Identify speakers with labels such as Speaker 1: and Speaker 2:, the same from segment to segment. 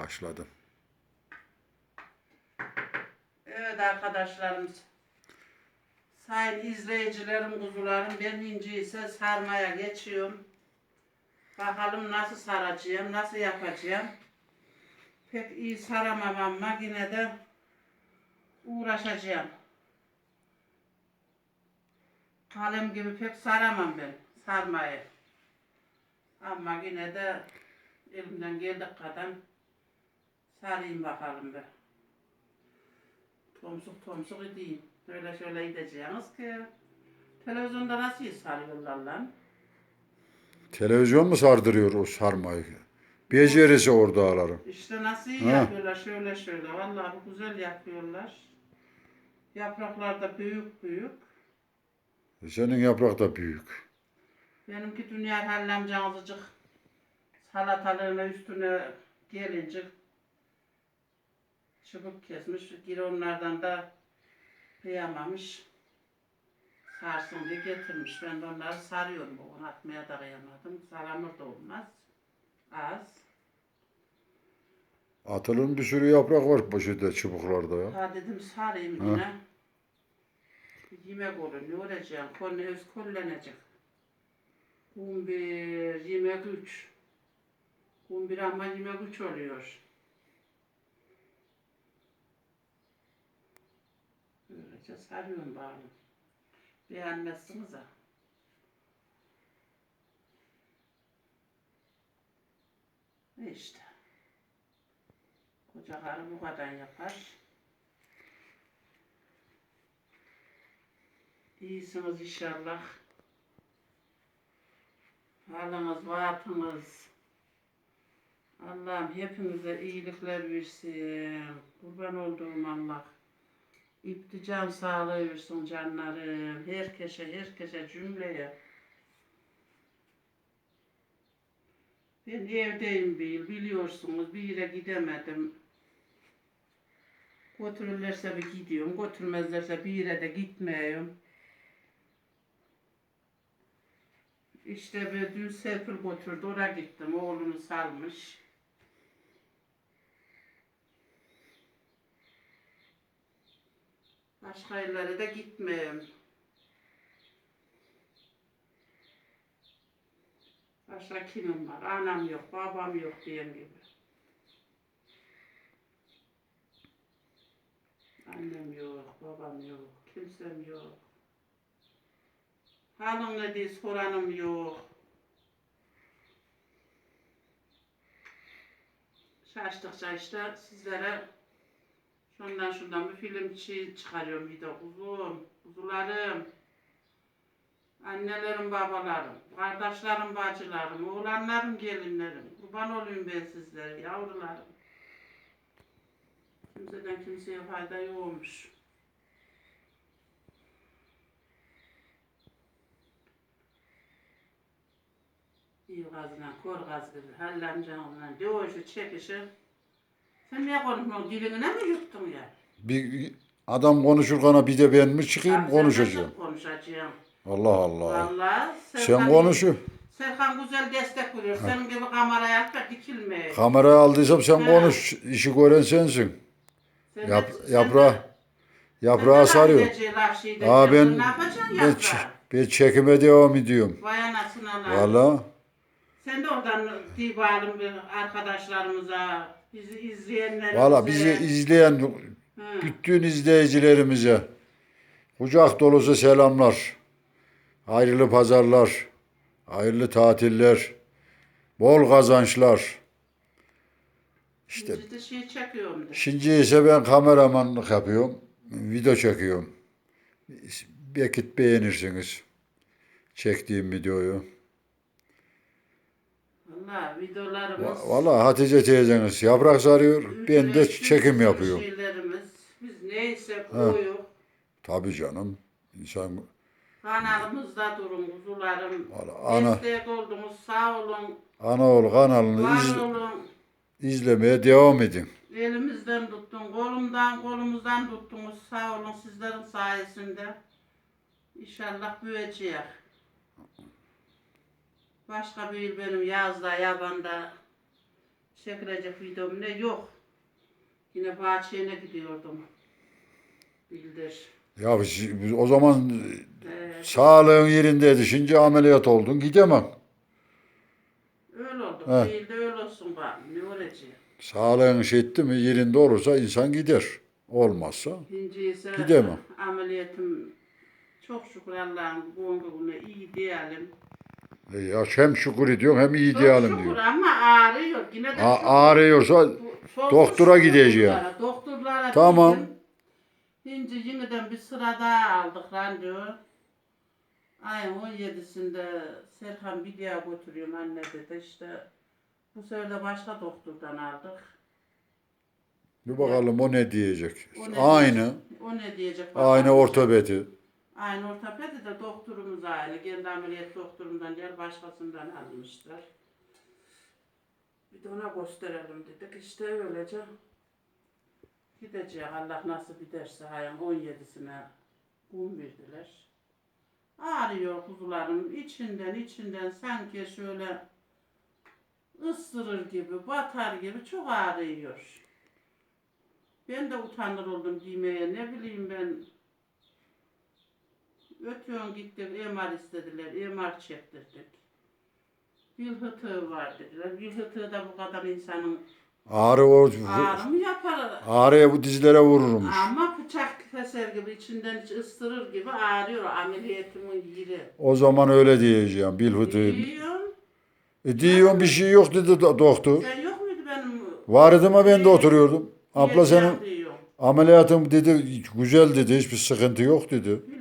Speaker 1: başladım.
Speaker 2: Evet arkadaşlarımız. Sayın izleyicilerim, kuzularım ben ince ise sarmaya geçiyorum. Bakalım nasıl saracağım, nasıl yapacağım. Pek iyi saramam ama yine de uğraşacağım. Kalem gibi pek saramam ben sarmayı. Ama yine de elimden geldiği kadar sarayım bakalım ben. Tomsuk tomsuk edeyim. Öyle şöyle gideceğiniz ki. Televizyonda nasıl sarıyorlar lan?
Speaker 1: Televizyon mu sardırıyor o sarmayı? Becerisi orada ağlarım.
Speaker 2: İşte nasıl
Speaker 1: Ha.
Speaker 2: yapıyorlar şöyle şöyle. Vallahi güzel yapıyorlar. Yapraklar da büyük büyük.
Speaker 1: Senin yaprak da büyük.
Speaker 2: Benimki dünya hallemcan azıcık salatalığına üstüne gelince çubuk kesmiş. Geri onlardan da kıyamamış. Sarsın diye getirmiş. Ben de onları sarıyorum. Bugün atmaya da kıyamadım. Saramır da olmaz. Az.
Speaker 1: Atılın bir sürü yaprak var poşette çubuklarda ya.
Speaker 2: Ha dedim sarayım
Speaker 1: Ha.
Speaker 2: yine. Yemek olur. Ne olacak? Konu öz kollanacak. Kum bir, yemek üç. Kum bir ama yemek üç oluyor. Böylece sarıyorum bari. Beğenmezsiniz ha. İşte. Koca karı bu kadar yapar. İyisiniz inşallah. Halınız, vaatınız. Allah'ım hepimize iyilikler versin. Kurban olduğum Allah. İptican sağlığı versin canlarım. Herkese, herkese cümleye. Ben evdeyim bil, biliyorsunuz bir yere gidemedim. Götürürlerse bir gidiyorum, götürmezlerse bir yere de gitmiyorum. İşte bir dün Serpil götürdü, oraya gittim, oğlunu salmış. Başka yerlere de gitmiyorum. Başka kimim var? Anam yok, babam yok diyeyim gibi. Annem yok, babam yok, kimsem yok. Hanım ne diye soranım yok. Şaştıkça işte sizlere şundan şundan bir film çıkarıyorum video. Kuzum, kuzularım. Annelerim, babalarım, kardeşlerim, bacılarım, oğlanlarım, gelinlerim. Kurban olayım ben sizlere, yavrularım. Kimseden kimseye fayda yokmuş. İyi gazla, kor gaz gibi, hallemcanla, dövüşü, çekişi. Sen niye konuşmuyorsun? Diline mi yuttun ya?
Speaker 1: Bir adam konuşurken bir de ben mi çıkayım
Speaker 2: Sen
Speaker 1: konuşacağım.
Speaker 2: nasıl konuşacağım.
Speaker 1: Allah Allah.
Speaker 2: Vallahi
Speaker 1: Sen konuşu.
Speaker 2: Serkan güzel destek veriyor. Senin gibi kameraya at da dikilme.
Speaker 1: Kamerayı aldıysam sen
Speaker 2: Ha.
Speaker 1: konuş. İşi gören sensin.
Speaker 2: Sen
Speaker 1: Yap,
Speaker 2: de- sen
Speaker 1: yaprağı,
Speaker 2: de-
Speaker 1: yaprağı
Speaker 2: sen
Speaker 1: sarıyor. Aa ben,
Speaker 2: Ne yapacaksın
Speaker 1: ben,
Speaker 2: yaprağı?
Speaker 1: ç- ben çekime devam ediyorum.
Speaker 2: Vay anasını Allah.
Speaker 1: Valla.
Speaker 2: Sen de oradan bir arkadaşlarımıza, bizi izleyenlerimize.
Speaker 1: Valla bizi izleyen
Speaker 2: Hı.
Speaker 1: bütün izleyicilerimize kucak dolusu selamlar. Hayırlı pazarlar. Hayırlı tatiller. Bol kazançlar. İşte
Speaker 2: de şey çekiyorum.
Speaker 1: Şimdi ise ben kameramanlık yapıyorum. Video çekiyorum. Belki beğenirsiniz. Çektiğim videoyu.
Speaker 2: Videolarımız.
Speaker 1: Va- Valla Hatice teyzeniz yaprak sarıyor. Ben de çekim yapıyorum.
Speaker 2: Şeylerimiz. Biz neyse koyuyor.
Speaker 1: Tabii canım. İnsan
Speaker 2: Kanalımızda durun kuzularım.
Speaker 1: Valla ana-
Speaker 2: Destek oldunuz sağ olun.
Speaker 1: Anaoğlu kanalını
Speaker 2: Var olun.
Speaker 1: izlemeye devam edin.
Speaker 2: Elimizden tuttun, kolumdan, kolumuzdan tuttunuz. Sağ olun sizlerin sayesinde. İnşallah büyüyecek. Başka bir benim yazda, yabanda çekilecek videom ne yok. Yine bahçeye gidiyordum. Bildir.
Speaker 1: Ya o zaman
Speaker 2: Ee,
Speaker 1: sağlığın yerindeydi. Şimdi ameliyat oldun. Gidemem.
Speaker 2: öyle oldu.
Speaker 1: He.
Speaker 2: Değil de öyle olsun bak. Ne olacak?
Speaker 1: Sağlığın şey etti mi yerinde olursa insan gider. Olmazsa
Speaker 2: İkinci ise
Speaker 1: Gidemem.
Speaker 2: ameliyatım çok şükür Allah'ın bugününe iyi diyelim.
Speaker 1: Ya hem şükür ediyorsun hem iyi
Speaker 2: Çok
Speaker 1: diyelim
Speaker 2: şükür
Speaker 1: diyor.
Speaker 2: ama ağrıyor. Yine de
Speaker 1: A-
Speaker 2: çok-
Speaker 1: ağrıyorsa doktora gideceğim.
Speaker 2: doktorlara, Doktorlara
Speaker 1: Tamam.
Speaker 2: dedim. Şimdi yeniden bir sıra daha aldık randevu. Ayın 17'sinde Serkan bir diye götürüyorum anne dedi işte. Bu sefer de başka doktordan aldık.
Speaker 1: bir bakalım o ne diyecek.
Speaker 2: O ne
Speaker 1: Aynı.
Speaker 2: diyecek? O ne diyecek? bakalım.
Speaker 1: Aynı ortopedi.
Speaker 2: Aynı ortopedi de doktorumuz aynı. Kendi ameliyat doktorumdan değil başkasından almışlar. Bir de ona gösterelim dedik. İşte öylece gideceğiz. Allah nasip ederse ayın 17'sine kum verdiler. Ağrıyor kuzularım içinden içinden sanki şöyle ısırır gibi, batar gibi çok ağrıyor. Ben de utanır oldum giymeye. Ne bileyim ben Ötüyon gittik, MR istediler, MR çektirdik. Bir hıtığı var dediler. Hıtığı da bu kadar insanın
Speaker 1: Ağrı o
Speaker 2: ağrı mı yapar?
Speaker 1: ağrıya bu dizlere vururmuş.
Speaker 2: Ama bıçak keser gibi, içinden hiç ısırır gibi ağrıyor ameliyatımın yeri.
Speaker 1: O zaman öyle diyeceğim. Bil fıtığı.
Speaker 2: Diyorum,
Speaker 1: E diyorsun bir şey yok dedi do- doktor.
Speaker 2: sen yok muydu benim?
Speaker 1: Vardı ama ben de oturuyordum. Abla
Speaker 2: diyeceğim
Speaker 1: senin
Speaker 2: diyor.
Speaker 1: ameliyatın dedi güzel dedi. Hiçbir sıkıntı yok dedi.
Speaker 2: Çekiyor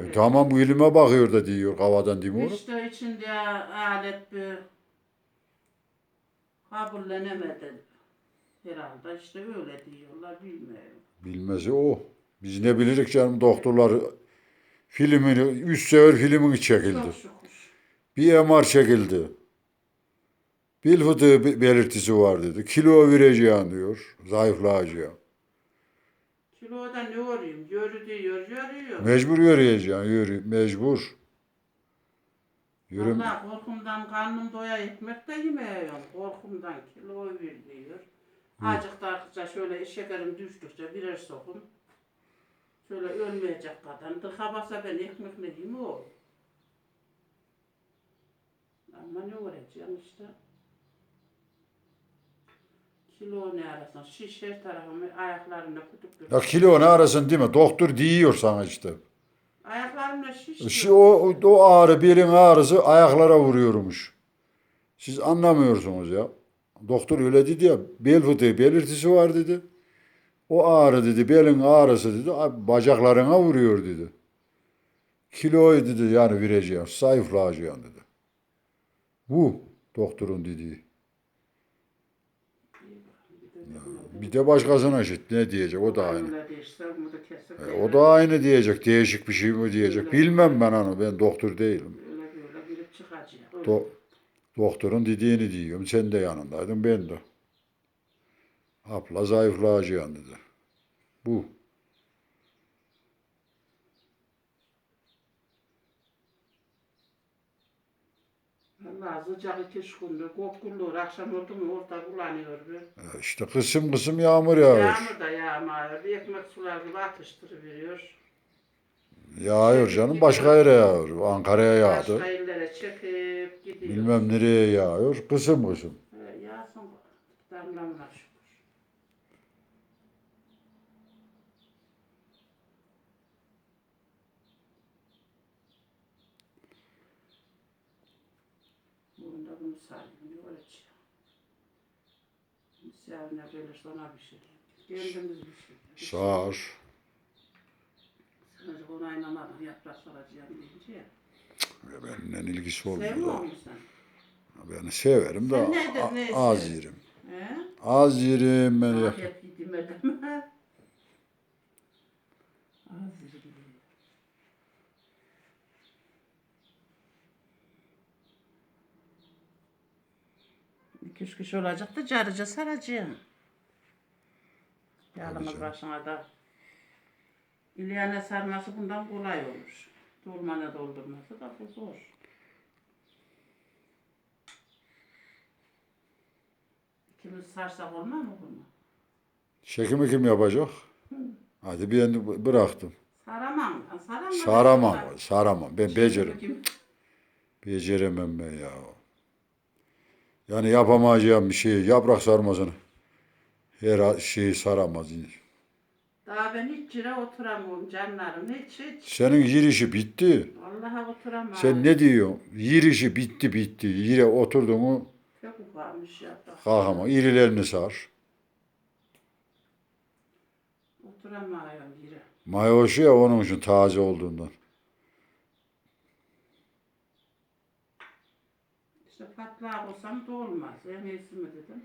Speaker 1: E, tamam bu ilime bakıyor da diyor havadan değil mi?
Speaker 2: İşte içinde alet bir kabullenemedi herhalde. İşte öyle diyorlar bilmiyorum.
Speaker 1: Bilmesi o. Biz ne bilirik canım doktorlar filmini, üç sefer filmini çekildi.
Speaker 2: Çok şükür.
Speaker 1: Bir MR çekildi. Bil fıtığı belirtisi var dedi. Kilo vereceğim diyor. Zayıflayacağım.
Speaker 2: Kiloda ne olayım? Yürü diyor, yürüyor.
Speaker 1: Mecbur yürüyeceğim. Yürü, mecbur. Yürüm.
Speaker 2: Allah korkumdan karnım doya ekmek de yemiyorum. Korkumdan kilo veriyor. Acıktıkça şöyle şekerim düştükçe birer sokum. Şöyle ölmeyecek kadar. Tıka basa ben ekmek ne yiyeyim o. Ama ne uğraşacağım işte. Kilo ne arasın? Şiş her tarafımı ayaklarımda kutup
Speaker 1: Ya kilo ne arasın değil mi? Doktor diyor sana işte.
Speaker 2: Ayaklarımda şiş.
Speaker 1: Şu, o, o ağrı, belin ağrısı ayaklara vuruyormuş. Siz anlamıyorsunuz ya. Doktor öyle dedi ya. Bel fıtığı belirtisi var dedi. O ağrı dedi, belin ağrısı dedi. Bacaklarına vuruyor dedi. Kiloyu dedi yani vereceğim, zayıflayacağım dedi. Bu doktorun dediği. Bir de başkasına eşit ne diyecek o da aynı. E, o da aynı diyecek. Değişik bir şey mi diyecek. Bilmem ben onu. Ben doktor değilim. Do doktorun dediğini diyorum. Sen de yanındaydın ben de. Abla zayıflayacaksın dedi. Bu.
Speaker 2: İki üç gündür, kokkulluğur, akşam oldu mu orta kullanıyor bir.
Speaker 1: E, İşte kısım kısım yağmur yağıyor.
Speaker 2: Yağmur da yağmıyor, ekmek sular gibi atıştırıveriyor.
Speaker 1: Yağıyor canım. Başka yere yağıyor. Ankara'ya yağdı.
Speaker 2: Başka illere çekip gidiyor.
Speaker 1: Bilmem nereye yağıyor. Kısım kısım.
Speaker 2: He, yağsın damlamına olacak? Misafirine gelirse ona bir şey. Kendimiz bir şey.
Speaker 1: Sağır.
Speaker 2: Sadece ona inanmadım, yaprak soracağım deyince ya.
Speaker 1: Benimle ilgisi olmuyor.
Speaker 2: Sevmiyor musun sen?
Speaker 1: Ben severim de
Speaker 2: Sen
Speaker 1: a- az yerim.
Speaker 2: He?
Speaker 1: Az yerim ben. ya-
Speaker 2: Afiyet yedim Az yedim. Kişi olacak da carıca saracağım.
Speaker 1: Canım.
Speaker 2: başına da. İlyana sarması bundan kolay olur. Dolmana doldurması da bu zor. İkimiz sarsak olmaz mı bunu?
Speaker 1: Çekimi kim yapacak? Hadi ben de bıraktım.
Speaker 2: Saramam. Saramam.
Speaker 1: Saramam, saramam. Ben beceririm.
Speaker 2: Kim?
Speaker 1: Beceremem ben ya. Yani yapamayacağım bir şey, yaprak sarmasını. Her şeyi saramaz.
Speaker 2: Daha ben hiç yere oturamıyorum canlarım. Hiç hiç.
Speaker 1: Senin yirişi bitti.
Speaker 2: Allah'a oturamam.
Speaker 1: Sen ne diyorsun? Yirişi bitti bitti. Yire oturdun mu
Speaker 2: Çok ufamış ya. Bak,
Speaker 1: kalkama. İrilerini sar.
Speaker 2: Oturamıyorum yere.
Speaker 1: Mayoşu ya onun için taze olduğundan.
Speaker 2: İşte patlak olsam da olmaz. En iyisi mi dedim.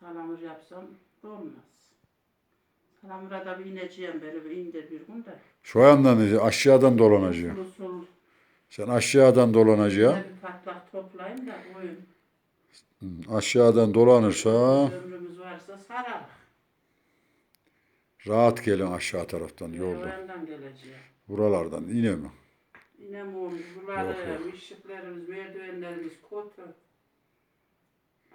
Speaker 2: Salamur yapsam da olmaz. Salamura da bir ineceğim böyle bir indir bir gün de.
Speaker 1: Şu yandan aşağıdan dolanacaksın.
Speaker 2: Usul
Speaker 1: Sen aşağıdan dolanacaksın.
Speaker 2: bir patlak toplayayım da oyun.
Speaker 1: Aşağıdan dolanırsa
Speaker 2: Ömrümüz varsa sarar.
Speaker 1: rahat gelin aşağı taraftan
Speaker 2: O
Speaker 1: yolda.
Speaker 2: yandan geleceğim.
Speaker 1: Buralardan yine mi
Speaker 2: olmuş?
Speaker 1: Yok,
Speaker 2: Buraları, ışıklarımız, merdivenlerimiz kötü.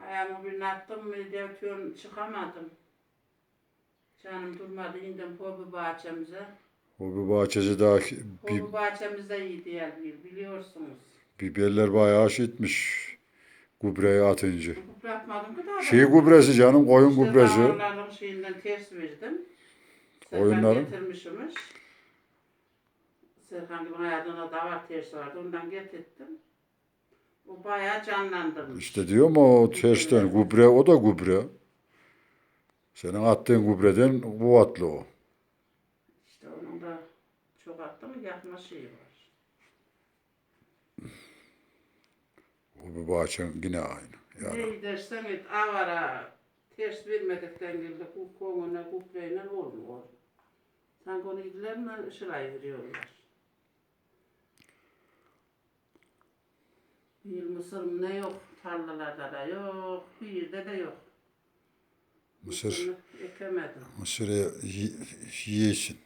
Speaker 2: Ayağımı bir attım mı devtön çıkamadım. Canım durmadı indim hobi bahçemize.
Speaker 1: O bir bahçesi daha
Speaker 2: Hobi bahçemizde iyi değil biliyorsunuz.
Speaker 1: biberler bayağı şişmiş. Gübreyi atınca.
Speaker 2: Hukuk yapmadım ki daha.
Speaker 1: Şey gübresi canım, koyun gübresi.
Speaker 2: Onların şeyinden ters verdim. Serkan
Speaker 1: Oyunların?
Speaker 2: getirmişmiş. Serkan gibi hayatına da var tersi vardı. Ondan getirttim. O bayağı canlandırmış.
Speaker 1: İşte diyor mu o tersten gübre, o da gübre. Senin attığın gübreden kuvatlı o.
Speaker 2: İşte onun da çok attı mı yakma şeyi var.
Speaker 1: O bir bahçen yine aynı. Yani
Speaker 2: Ne gidersen et avara ters vermedikten geldi bu konuna kubreyle olmuyor. Sanki onu gidiler mi şırayı veriyorlar. Bir mısır mı ne yok tarlalarda da yok bir yerde de yok.
Speaker 1: mısır,
Speaker 2: Mısırını Ekemedim.
Speaker 1: mısırı yi- yiyesin.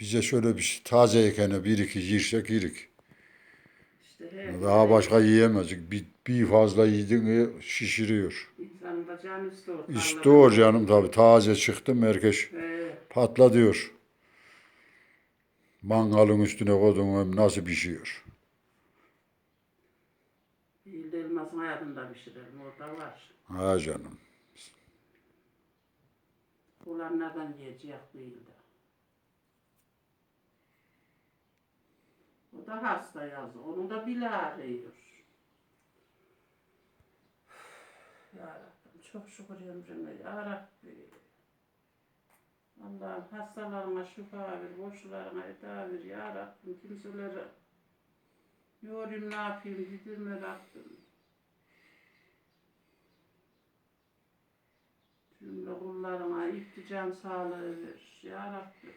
Speaker 1: Bize şöyle bir şey, taze ekene bir iki yirsek yirik.
Speaker 2: İşte her
Speaker 1: Daha başka yiyemezdik. Bir, bir fazla yedin mi şişiriyor.
Speaker 2: insanın da canı istiyor.
Speaker 1: İstiyor canım tabi taze çıktı mı herkes
Speaker 2: Ee,
Speaker 1: patla diyor. Mangalın üstüne koydun mu nasıl pişiyor.
Speaker 2: bir de elmasın hayatında pişirelim orada var.
Speaker 1: Ha canım.
Speaker 2: Olanlardan yiyecek bu yılda. O da hasta yazı. Onun da bile ağrıyor. Ya Rabbim çok şükür ömrüme. Ya Rabbi. Allah'ım hastalarına şifa ver, boşlarına eda ver. Ya Rabbim kimselere yorayım ne yapayım gidirme Rabbim. Cümle kullarına ilticam sağlığı ver. Ya Rabbim.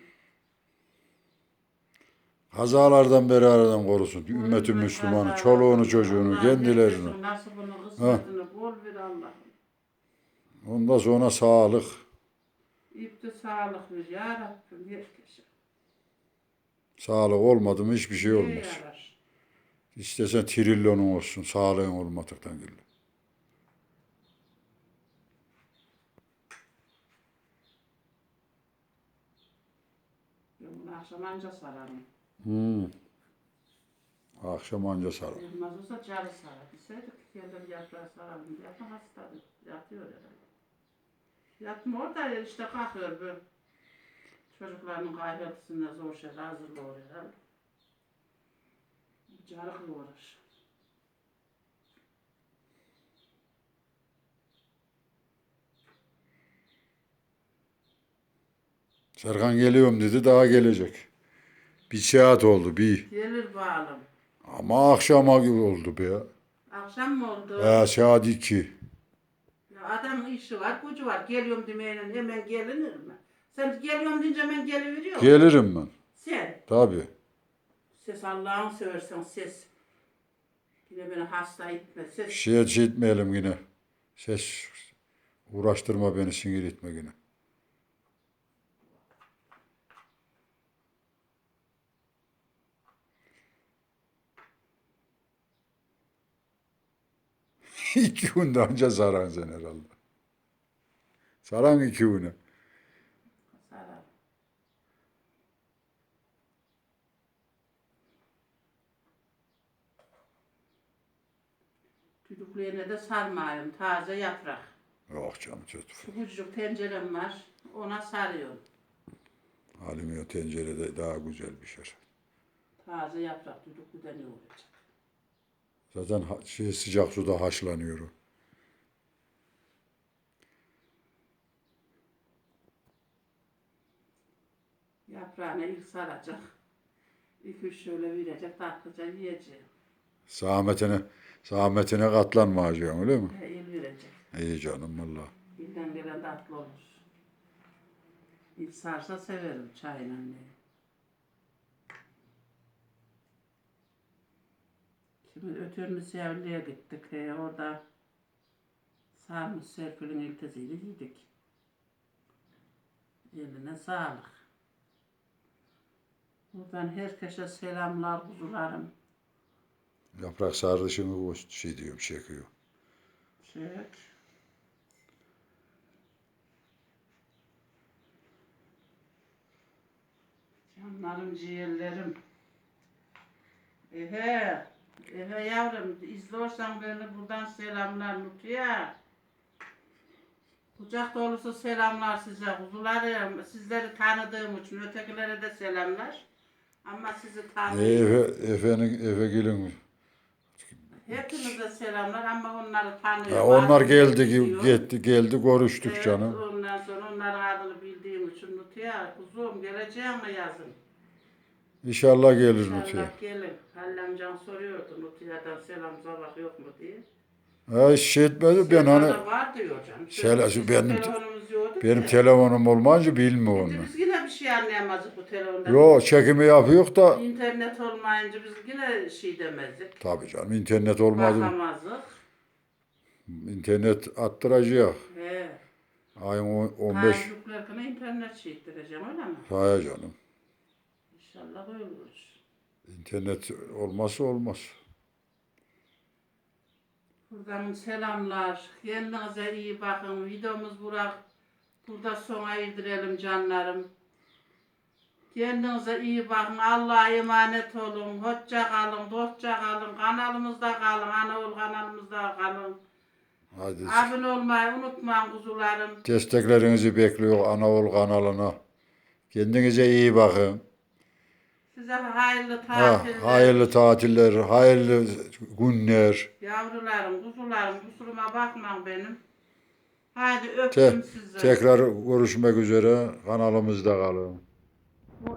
Speaker 1: Kazalardan beraberden korusun. Ümmeti Müslümanı, çoluğunu, çocuğunu, kendilerini.
Speaker 2: Nasibini, kısmetini bol ver Allah'ım.
Speaker 1: Ondan sonra sağlık.
Speaker 2: İpti sağlık ver ya Rabbim herkese.
Speaker 1: Sağlık olmadı mı hiçbir şey olmaz.
Speaker 2: yarar?
Speaker 1: İstesen trilyonun olsun, sağlığın olmadıktan geliyor.
Speaker 2: Akşam anca sararım.
Speaker 1: Hmm. Akşam anca sarıl.
Speaker 2: Olmaz olsa carı sarar. Bilseydik geldim yaprağı sararım. Yatma hastadır. Yatıyor herhalde. Yatmıyor da işte kalkıyor bu. Çocukların kahvaltısında zor şeyler hazırlıyor herhalde. Carıkla uğraş.
Speaker 1: Serkan geliyorum dedi, daha gelecek. Bir saat oldu, bir.
Speaker 2: Gelir bağlım.
Speaker 1: Ama akşama oldu be.
Speaker 2: Akşam mı oldu?
Speaker 1: Ya saat iki.
Speaker 2: Ya adam işi var, gücü var. Geliyorum demeyle hemen gelinir mi? Sen geliyorum deyince hemen geliveriyor.
Speaker 1: Gelirim ben.
Speaker 2: Sen.
Speaker 1: Tabii.
Speaker 2: Ses Allah'ını seversen ses. Yine beni hasta etme. Ses.
Speaker 1: Şeye şey etmeyelim yine. Ses uğraştırma beni sinir etme yine. iki günde anca saran sen herhalde. Saran iki güne.
Speaker 2: Sarar. Düdüklüğüne de sarmayın. Taze yaprak.
Speaker 1: Yok canım kötü.
Speaker 2: Küçücük tencerem var. Ona sarıyorum.
Speaker 1: Halim tencerede daha güzel pişer.
Speaker 2: Taze yaprak düdüklüde ne olacak?
Speaker 1: Zaten şey, sıcak suda haşlanıyor.
Speaker 2: Yaprağını ilk saracak. İlk üç şöyle verecek, tatlıca yiyeceğim.
Speaker 1: Zahmetine, zahmetine katlanmayacaksın öyle mi?
Speaker 2: He, el verecek.
Speaker 1: İyi canım valla.
Speaker 2: Dilden gelen tatlı olur. İlk sarsa severim çayla ne. Şimdi ötürünü sevliye gittik. He, orada sarmış Serpil'in iltisiyle yedik. Eline sağlık. Buradan herkese selamlar kuzularım.
Speaker 1: Yaprak sarışını o şey diyorum çekiyor.
Speaker 2: Çek. Canlarım, ciğerlerim. Ehe, ehe yavrum, izliyorsan beni buradan selamlar Nutiye. Kucak dolusu selamlar size kuzularım. Sizleri tanıdığım için ötekilere de selamlar. Ama sizi
Speaker 1: E,
Speaker 2: tanıyorum.
Speaker 1: Efe, Efe'nin, Efe gelin.
Speaker 2: Hepinize selamlar ama onları tanıyorum.
Speaker 1: Ya onlar
Speaker 2: Adını
Speaker 1: geldi,
Speaker 2: biliyorum.
Speaker 1: gitti, geldi, görüştük
Speaker 2: Evet,
Speaker 1: canım.
Speaker 2: Ondan sonra onların adını bildiğim için Nutiye, kuzum geleceğim mi yazın?
Speaker 1: İnşallah gelir Nutiye.
Speaker 2: İnşallah gelin. Hallemcan soruyordu Nutiye'den selam sabah yok mu diye.
Speaker 1: Ha şey etmedi ben hani
Speaker 2: var diyor canım.
Speaker 1: Selam-
Speaker 2: Bizim
Speaker 1: benim-
Speaker 2: telefonumuz yoktu
Speaker 1: benim
Speaker 2: ki.
Speaker 1: telefonum olmayınca bilmiyorum
Speaker 2: Şimdi
Speaker 1: onu.
Speaker 2: biz yine bir şey anlayamazdık bu telefondan.
Speaker 1: Yo çekimi yapıyor da
Speaker 2: İnternet olmayınca biz yine şey demezdik.
Speaker 1: tabii canım internet olmadı.
Speaker 2: Bakamazdık.
Speaker 1: İnternet attıracak.
Speaker 2: He.
Speaker 1: Ayın on- 15
Speaker 2: Çocuklarına internet şey ettireceğim öyle mi?
Speaker 1: Hayır canım.
Speaker 2: İnşallah öyle olur.
Speaker 1: İnternet olmazsa olmaz.
Speaker 2: Buradan selamlar. Kendinize iyi bakın. Videomuz burak. Burada sona erdirelim canlarım. Kendinize iyi bakın. Allah'a emanet olun. Hoşça kalın, dostça kalın. Kanalımızda kalın. Anaol kanalımızda kalın.
Speaker 1: Hadi
Speaker 2: Abone olmayı unutmayın kuzularım.
Speaker 1: desteklerinizi bekliyor Anaol kanalına. Kendinize iyi bakın.
Speaker 2: Size hayırlı
Speaker 1: Ha,
Speaker 2: tatiller.
Speaker 1: hayırlı tatiller, hayırlı günler.
Speaker 2: Yavrularım, kuzularım. Kusuruma bakmayın benim. Haydi
Speaker 1: Te-
Speaker 2: öptüm sizi.
Speaker 1: tekrar görüşmek üzere. Kanalımızda kalın.
Speaker 2: Bu